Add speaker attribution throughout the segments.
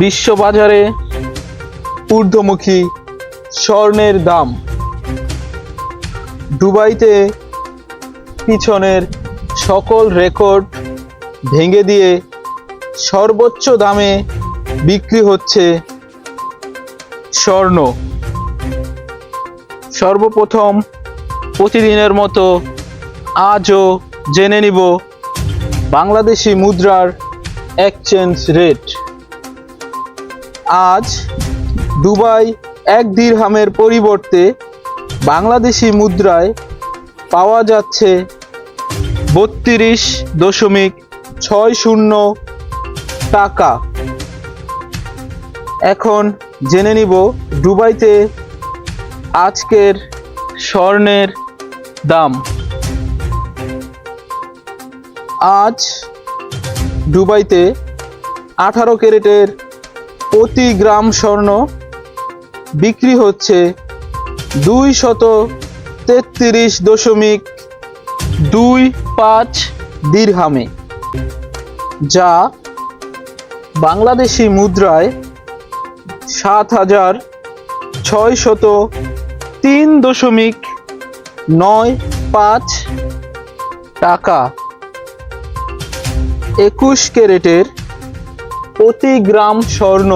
Speaker 1: বিশ্ববাজারে ঊর্ধ্বমুখী স্বর্ণের দাম। দুবাইতে পিছনের সকল রেকর্ড ভেঙে দিয়ে সর্বোচ্চ দামে বিক্রি হচ্ছে স্বর্ণ। সর্বপ্রথম প্রতিদিনের মতো আজও জেনে নিব বাংলাদেশি মুদ্রার এক্সচেঞ্জ রেট আজ দুবাই এক দিরহামের পরিবর্তে বাংলাদেশি মুদ্রায় পাওয়া যাচ্ছে বত্রিশ দশমিক ছয় শূন্য টাকা। এখন জেনে নিব দুবাইতে আজকের স্বর্ণের দাম। আজ দুবাইতে আঠারো ক্যারেটের প্রতি গ্রাম স্বর্ণ বিক্রি হচ্ছে দুই শত তেত্রিশ দশমিক দুই পাঁচ দিরহামে, যা বাংলাদেশি মুদ্রায় সাত হাজার ছয় শত তিন দশমিক নয় পাঁচ টাকা। একুশ ক্যারেটের প্রতি গ্রাম স্বর্ণ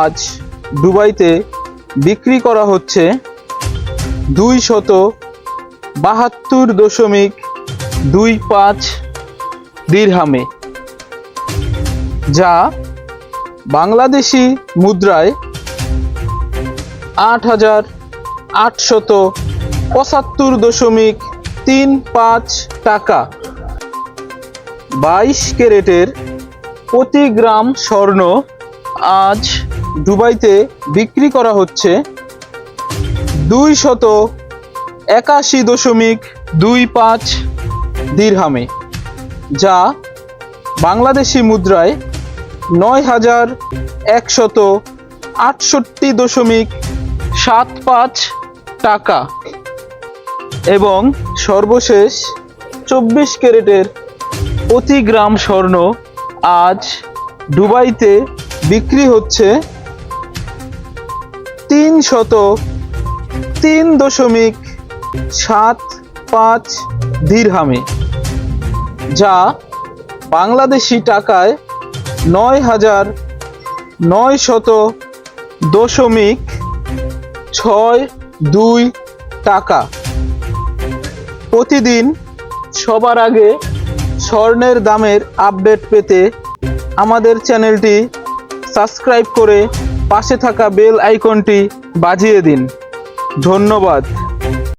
Speaker 1: আজ দুবাইতে বিক্রি করা হচ্ছে দুই শত বাহাত্তর দশমিক দুই পাঁচ দিরহামে, যা বাংলাদেশি মুদ্রায় আট হাজার আটশত পঁচাত্তর দশমিক তিন পাঁচ টাকা। বাইশ ক্যারেটের প্রতি গ্রাম স্বর্ণ আজ দুবাইতে বিক্রি করা হচ্ছে দুই শত একাশি দশমিক দুই পাঁচ দিরহামে, যা বাংলাদেশি মুদ্রায় নয় হাজার একশত আটষট্টি দশমিক সাত পাঁচ টাকা এবং সর্বশেষ চব্বিশ ক্যারেটের প্রতি গ্রাম স্বর্ণ আজ দুবাইতে বিক্রি হচ্ছে তিন শত তিন দশমিক সাত পাঁচ দিরহামে, যা বাংলাদেশি টাকায় নয় হাজার নয় শত দশমিক ছয় দুই টাকা। প্রতিদিন সবার আগে স্বর্ণের দামের আপডেট পেতে আমাদের চ্যানেলটি সাবস্ক্রাইব করে পাশে থাকা বেল আইকনটি বাজিয়ে দিন। ধন্যবাদ।